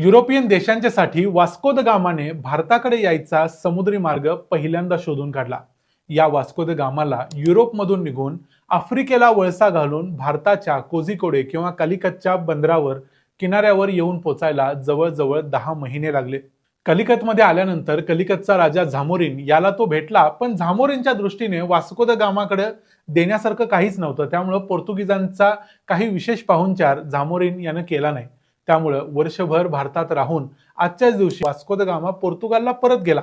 European देशांच्यासाठी Vasco da गामाने भारताकडे यायचा समुद्री मार्ग पहिल्यांदा शोधून काढला. या वास्को द गामाला युरोपमधून निघून आफ्रिकेला वळसा घालून भारताच्या कोझिकोडे किंवा कलिकतच्या बंदरावर किनाऱ्यावर येऊन पोचायला जवळजवळ दहा महिने लागले. कलिकतमध्ये आल्यानंतर कलिकतचा राजा झामोरीन याला तो भेटला पण झामोरीनच्या दृष्टीने वास्को द गामाकडे देण्यासारखं काहीच नव्हतं. त्यामुळं पोर्तुगीजांचा काही विशेष पाहुणचार झामोरीन यानं केला नाही. त्यामुळं वर्षभर भारतात राहून आजच्याच दिवशी वास्को द गामा पोर्तुगालला परत गेला.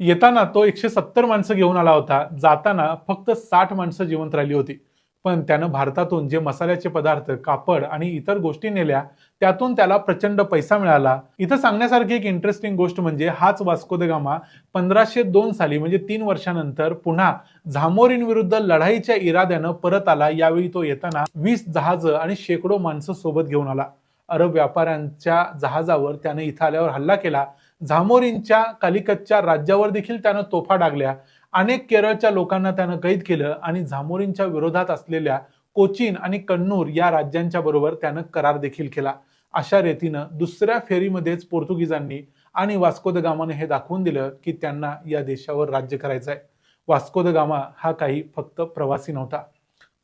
येताना तो एकशे सत्तर माणसं घेऊन आला होता. जाताना फक्त साठ माणसं जिवंत राहिली होती. पण त्यानं भारतातून जे मसाल्याचे पदार्थ कापड आणि इतर गोष्टी नेल्या त्यातून त्याला प्रचंड पैसा मिळाला. इथं सांगण्यासारखी एक इंटरेस्टिंग गोष्ट म्हणजे हाच वास्को द गामा पंधराशे दोन साली म्हणजे तीन वर्षानंतर पुन्हा झामोरीन विरुद्ध लढाईच्या इराद्यानं परत आला. यावेळी तो येताना वीस जहाजं आणि शेकडो माणसं सोबत घेऊन आला. अरब व्यापाऱ्यांच्या जहाजावर त्याने इथं आल्यावर हल्ला केला. झामोरींच्या कालिकतच्या राज्यावर देखील त्यानं तोफा डागल्या. अनेक केरळच्या लोकांना त्यानं कैद केलं आणि झामोरींच्या विरोधात असलेल्या कोचीन आणि कन्नूर या राज्यांच्या बरोबर त्यानं करार देखील केला. अशा रीतीनं दुसऱ्या फेरीमध्येच पोर्तुगीजांनी आणि वास्को द गामाने हे दाखवून दिलं की त्यांना या देशावर राज्य करायचं आहे. वास्को द गामा हा काही फक्त प्रवासी नव्हता.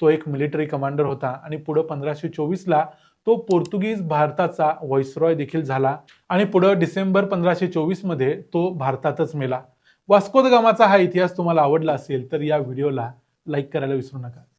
तो एक मिलिटरी कमांडर होता आणि पुढं पंधराशे चोवीसला तो पोर्तुगीज भारताचा व्हॉइसरॉय देखील झाला आणि पुढं डिसेंबर पंधराशे चोवीसमध्ये तो भारतातच मेला. वास्को द गामाचा हा इतिहास तुम्हाला आवडला असेल तर या व्हिडिओला लाईक करायला विसरू नका.